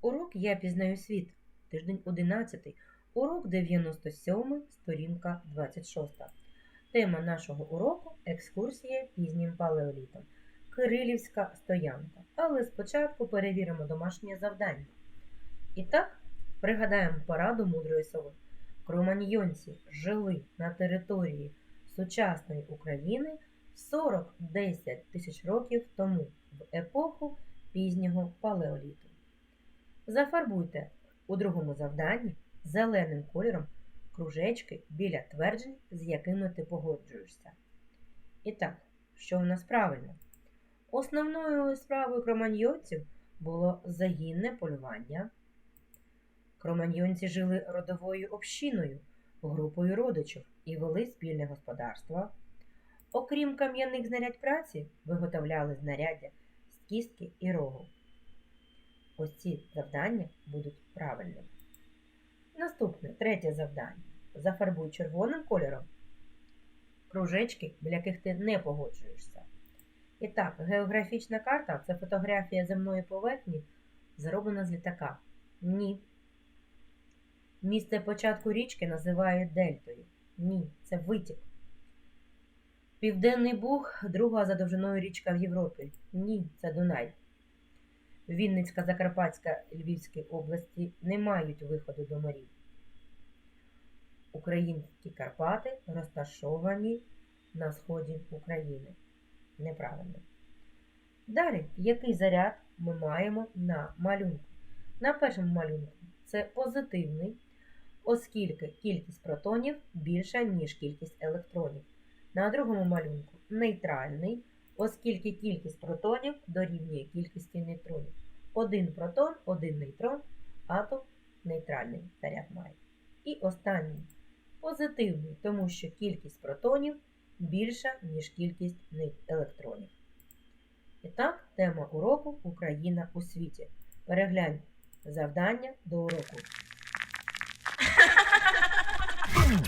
Урок Я пізнаю світ. Тиждень 11. Урок 97, сторінка 26. Тема нашого уроку екскурсія пізнім палеолітом. Кирилівська стоянка. Але спочатку перевіримо домашнє завдання. І так, пригадаємо пораду мудрої сови. Кроманьйонці жили на території сучасної України 40-10 тисяч років тому в епоху пізнього палеоліту. Зафарбуйте у другому завданні зеленим кольором кружечки біля тверджень, з якими ти погоджуєшся. І так, що в нас правильно? Основною справою кроманьйонців було загінне полювання. Кроманьйонці жили родовою общиною, групою родичів і вели спільне господарство. Окрім кам'яних знарядь праці, виготовляли знаряддя з кістки і рогу. Ось ці завдання будуть правильними. Наступне, третє завдання. Зафарбуй червоним кольором кружечки, біля яких ти не погоджуєшся. І так, географічна карта це фотографія земної поверхні, зроблена з літака. Ні. Місце початку річки називають дельтою. Ні, це витік. Південний Буг друга за довжиною річка в Європі. Ні, це Дунай. Вінницька, Закарпатська, Львівські області не мають виходу до морів. Українські Карпати розташовані на сході України. Неправильно. Далі, який заряд ми маємо на малюнку? На першому малюнку це позитивний, оскільки кількість протонів більша, ніж кількість електронів. На другому малюнку нейтральний, оскільки кількість протонів дорівнює кількості нейтронів. Один протон, один нейтрон, атом нейтральний заряд має. І останній позитивний, тому що кількість протонів більша, ніж кількість електронів. І так, тема уроку Україна у світі. Переглянь завдання до уроку.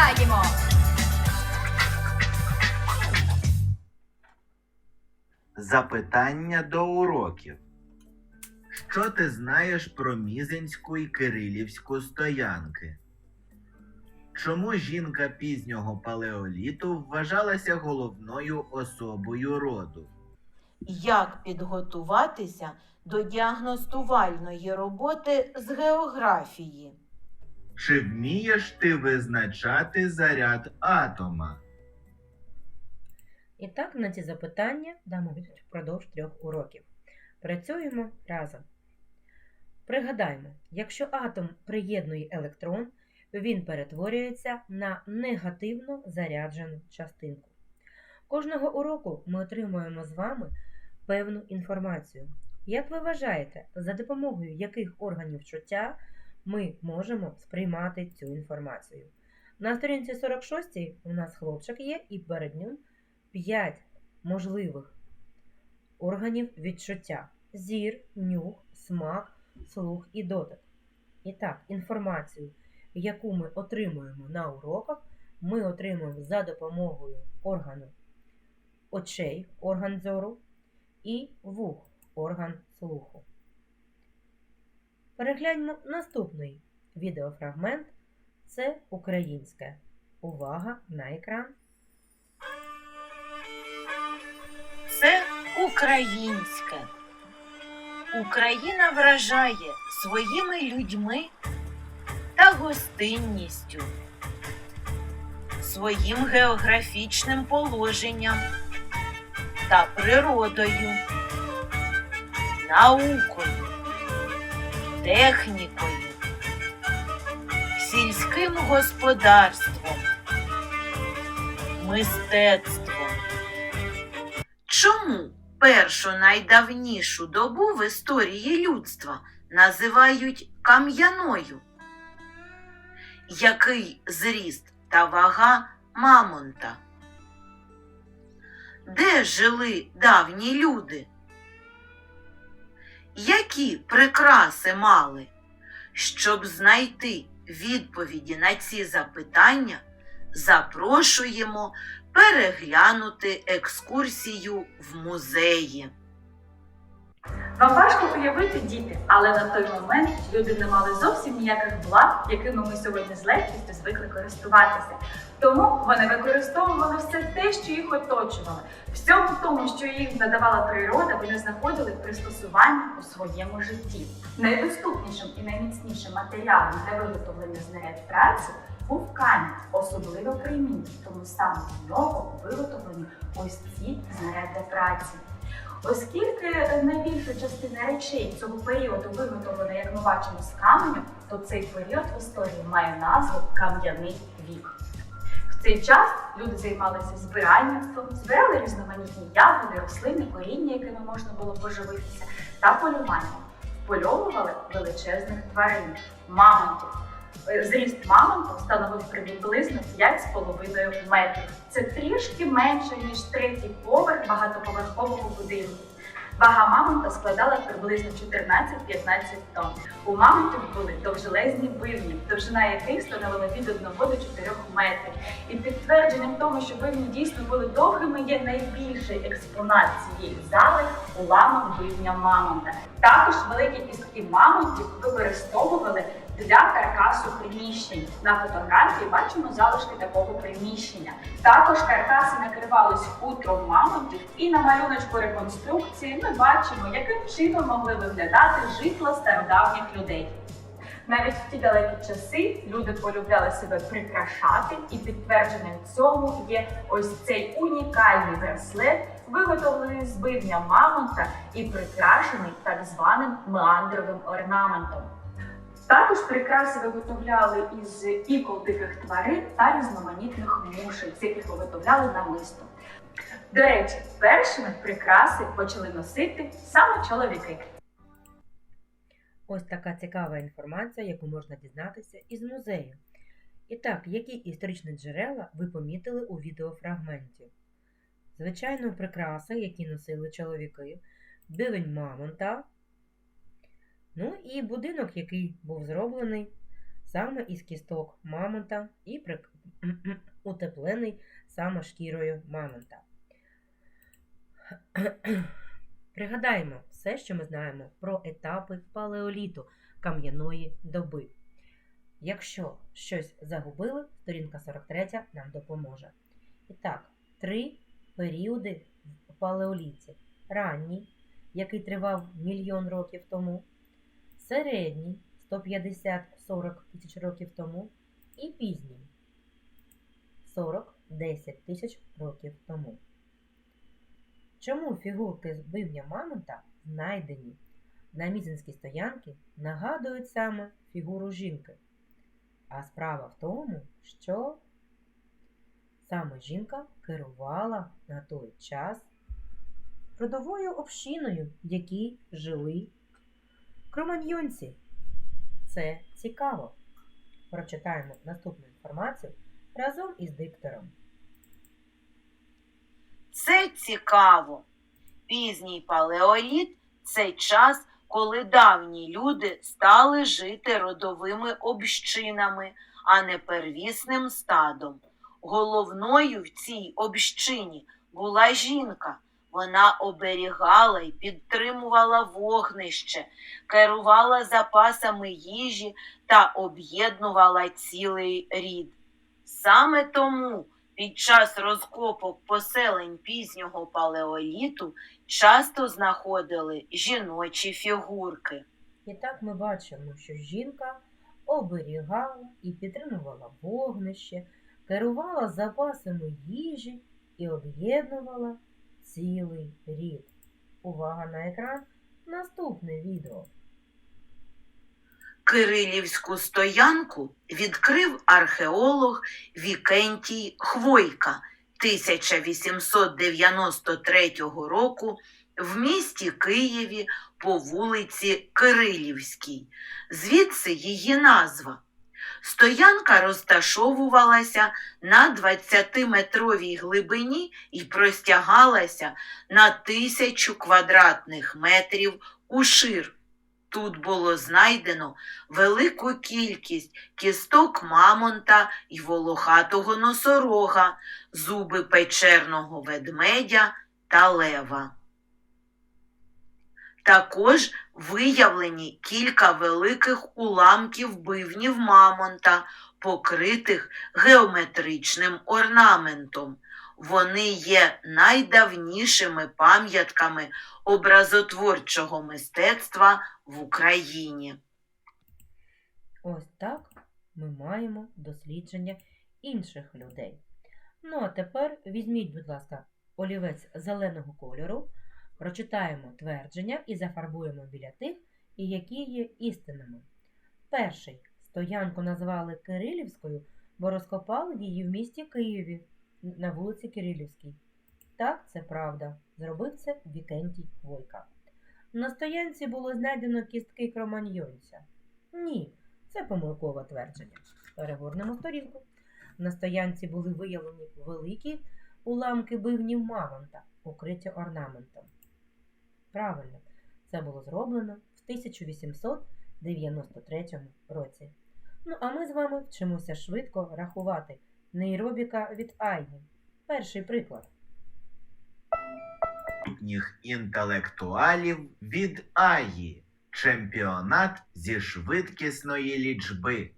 відповідаємо. Запитання до уроків. Що ти знаєш про Мізинську і Кирилівську стоянки? Чому жінка пізнього палеоліту вважалася головною особою роду? Як підготуватися до діагностувальної роботи з географії? Чи вмієш ти визначати заряд атома? І так, на ці запитання дамо відповідь впродовж трьох уроків. Працюємо разом. Пригадаємо, якщо атом приєднує електрон, він перетворюється на негативно заряджену частинку. Кожного уроку ми отримуємо з вами певну інформацію. Як ви вважаєте, за допомогою яких органів чуття ми можемо сприймати цю інформацію? На сторінці 46 у нас хлопчик є, і перед ним 5 можливих органів відчуття: зір, нюх, смак, слух і дотик. І так, інформацію, яку ми отримуємо на уроках, ми отримуємо за допомогою органу очей, орган зору, і вух, орган слуху. Перегляньмо наступний відеофрагмент. Це українське. Увага на екран. Це українське. Україна вражає своїми людьми та гостинністю, своїм географічним положенням та природою, наукою, технікою, сільським господарством, мистецтвом. Чому першу найдавнішу добу в історії людства називають кам'яною? Який зріст та вага мамонта? Де жили давні люди? Які прикраси мали? Щоб знайти відповіді на ці запитання, запрошуємо переглянути екскурсію в музеї. Вам важко уявити діти, але на той момент люди не мали зовсім ніяких благ, якими ми сьогодні з легкістю звикли користуватися. Тому вони використовували все те, що їх оточувало. Всьому тому, що їм надавала природа, вони знаходили пристосування у своєму житті. Найдоступнішим і найміцнішим матеріалом для виготовлення знарядь праці був камінь, особливо кремінь, тому саме з нього виготовлені ось ці знаряддя праці. Оскільки найбільша частина речей цього періоду виготовлена, як ми бачимо, з каменю, то цей період в історії має назву кам'яний вік. В цей час люди займалися збиральництвом, збирали різноманітні ягоди, рослини, коріння, якими можна було поживитися, та полюванням. Впольовували величезних тварин, мамонтів. Зріст мамонту становив приблизно 5,5 метрів. Це трішки менше, ніж третій поверх багатоповерхового будинку. Вага мамонта складала приблизно 14-15 тонн. У мамонтів були довжелезні бивні, довжина яких становила від 1 до 4 метрів. І підтвердженням тому, що бивні дійсно були довгими, є найбільший експонат цієї зали уламок бивня мамонта. Також великі кістки мамонтів використовували для каркасу приміщень. На фотографії бачимо залишки такого приміщення. Також каркаси накривались хутром мамонтів, і на малюночку реконструкції ми бачимо, яким чином могли виглядати житла стародавніх людей. Навіть в ті далекі часи люди полюбляли себе прикрашати, і підтвердженням цьому є ось цей унікальний браслет, виготовлений з бивня мамонта і прикрашений так званим меандровим орнаментом. Також прикраси виготовляли із ікол диких тварин та різноманітних мушель, з яких виготовляли намисто. До речі, першими прикраси почали носити саме чоловіки. Ось така цікава інформація, яку можна дізнатися із музею. І так, які історичні джерела ви помітили у відеофрагменті? Звичайно, прикраси, які носили чоловіки, бивень мамонта, ну і будинок, який був зроблений саме із кісток мамонта і прик- утеплений саме шкірою мамонта. Пригадаємо все, що ми знаємо про етапи палеоліту кам'яної доби. Якщо щось загубили, сторінка 43 нам допоможе. І так, три періоди в палеоліті: ранній, який тривав мільйон років тому, середній 150-40 тисяч років тому, і пізній 40-10 тисяч років тому. Чому фігурки з бивня мамонта, знайдені на мізинській стоянці, нагадують саме фігуру жінки? А справа в тому, що саме жінка керувала на той час родовою общиною, в якій жили кроманьйонці. Це цікаво. Прочитаємо наступну інформацію разом із диктором. Це цікаво. Пізній палеоліт це час, коли давні люди стали жити родовими общинами, а не первісним стадом. Головною в цій общині була жінка. Вона оберігала і підтримувала вогнище, керувала запасами їжі та об'єднувала цілий рід. Саме тому під час розкопок поселень пізнього палеоліту часто знаходили жіночі фігурки. І так ми бачимо, що жінка оберігала і підтримувала вогнище, керувала запасами їжі і об'єднувала цілий рід. Увага на екран! Наступне відео. Кирилівську стоянку відкрив археолог Вікентій Хвойка 1893 року в місті Києві по вулиці Кирилівській. Звідси її назва. Стоянка розташовувалася на 20-метровій глибині і простягалася на тисячу квадратних метрів ушир. Тут було знайдено велику кількість кісток мамонта й волохатого носорога, зуби печерного ведмедя та лева. Також виявлені кілька великих уламків бивнів мамонта, покритих геометричним орнаментом. Вони є найдавнішими пам'ятками образотворчого мистецтва в Україні. Ось так ми маємо дослідження інших людей. Ну а тепер візьміть, будь ласка, олівець зеленого кольору, прочитаємо твердження і зафарбуємо біля тих, які є істинними. Перший стоянку назвали Кирилівською, бо розкопали її в місті Києві на вулиці Кирилівській. Так, це правда. Зробив це Вікентій Хвойка. На стоянці було знайдено кістки кроманьйонця. Ні, це помилкове твердження. Перегорнемо сторінку. На стоянці були виявлені великі уламки бивнів мамонта, покриті орнаментом. Правильно, це було зроблено в 1893 році. Ну, а ми з вами вчимося швидко рахувати нейробіка від Айні. Перший приклад. майбутніх інтелектуалів від Аї. Чемпіонат зі швидкісної лічби.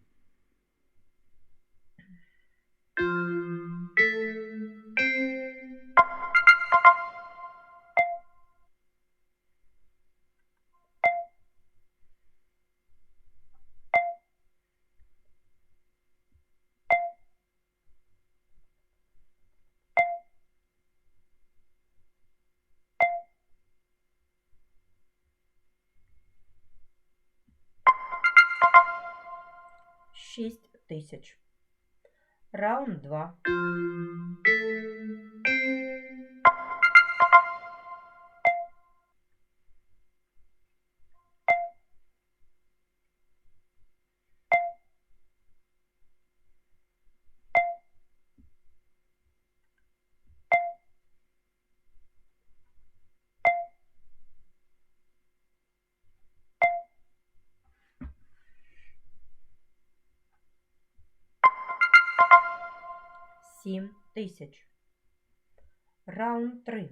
Шість тисяч. Раунд 2. Сім тисяч. Раунд 3.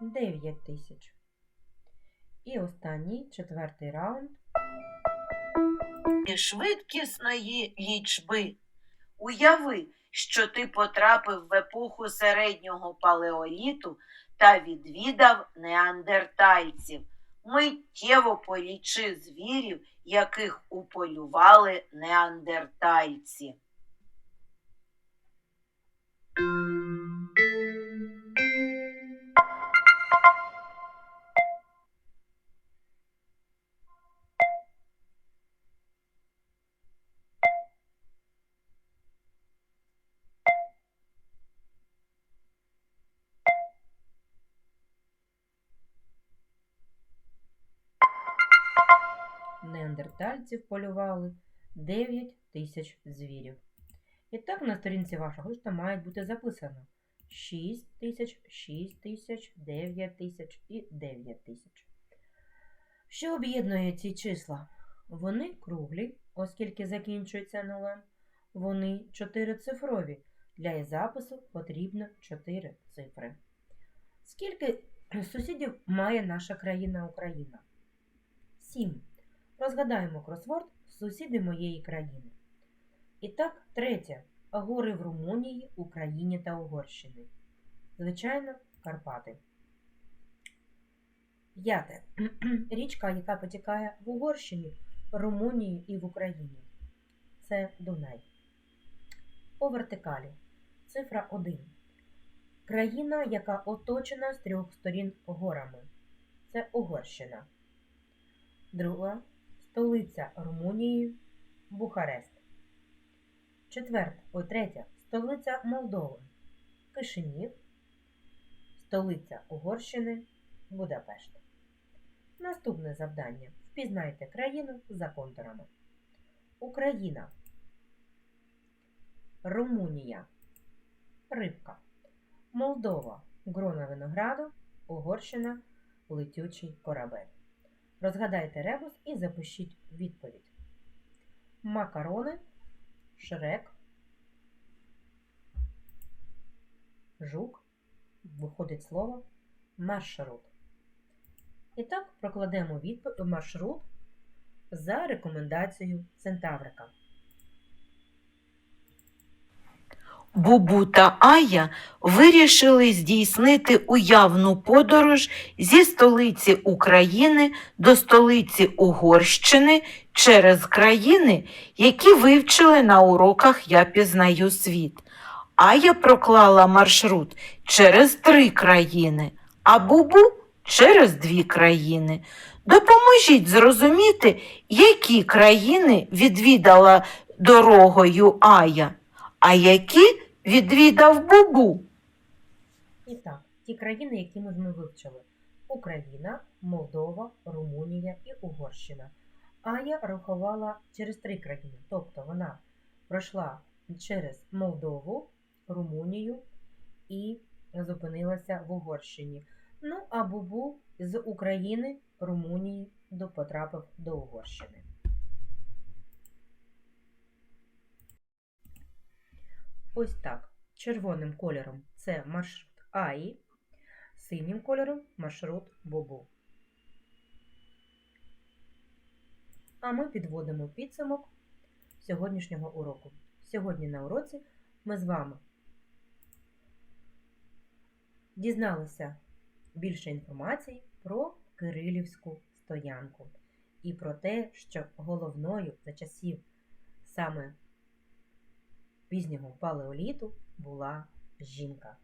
Дев'ять тисяч. І останній четвертий раунд. Швидкісної лічби. Уяви, що ти потрапив в епоху середнього палеоліту та відвідав неандертальців. Миттєво полічи звірів, яких уполювали неандертальці. Неандертальців полювали 9 тисяч звірів. І так на сторінці вашого листа має бути записано 6 тисяч, 6 тисяч, 9 тисяч і 9 тисяч. Що об'єднує ці числа? Вони круглі, оскільки закінчуються нулем. Вони чотирицифрові. Для їх запису потрібно 4 цифри. Скільки сусідів має наша країна Україна? 7. Розгадаємо кросворд сусіди моєї країни. І так, третє. Гори в Румунії, Україні та Угорщині. Звичайно, Карпати. П'яте. Річка, яка потікає в Угорщині, Румунії і в Україні. Це Дунай. По вертикалі. Цифра 1. Країна, яка оточена з трьох сторін горами. Це Угорщина. Друга столиця Румунії Бухарест. Четверта, о, третя столиця Молдови Кишинів. Столиця Угорщини Будапешт. Наступне завдання. Впізнайте країну за контурами. Україна. Румунія. Рибка. Молдова. Грона винограду. Угорщина. Летючий корабель. Розгадайте ребус і запишіть відповідь. Макарони. Шрек. Жук. Виходить слово маршрут. І так прокладемо маршрут за рекомендацією Центаврика. Бубу та Ая вирішили здійснити уявну подорож зі столиці України до столиці Угорщини через країни, які вивчили на уроках Я пізнаю світ. Ая проклала маршрут через три країни, а Бубу через дві країни. Допоможіть зрозуміти, які країни відвідала дорогою Ая а які відвідав Бубу. І так, ті країни, які ми з вами вивчили: Україна, Молдова, Румунія і Угорщина. Ая рахувала через три країни. Тобто вона пройшла через Молдову, Румунію і зупинилася в Угорщині. Ну, а Бубу з України, Румунії потрапив до Угорщини. Ось так. Червоним кольором це маршрут АІ, синім кольором маршрут Бобу. А ми підводимо підсумок сьогоднішнього уроку. Сьогодні на уроці ми з вами дізналися більше інформації про Кирилівську стоянку і про те, що головною за часів саме пізнього палеоліту була жінка.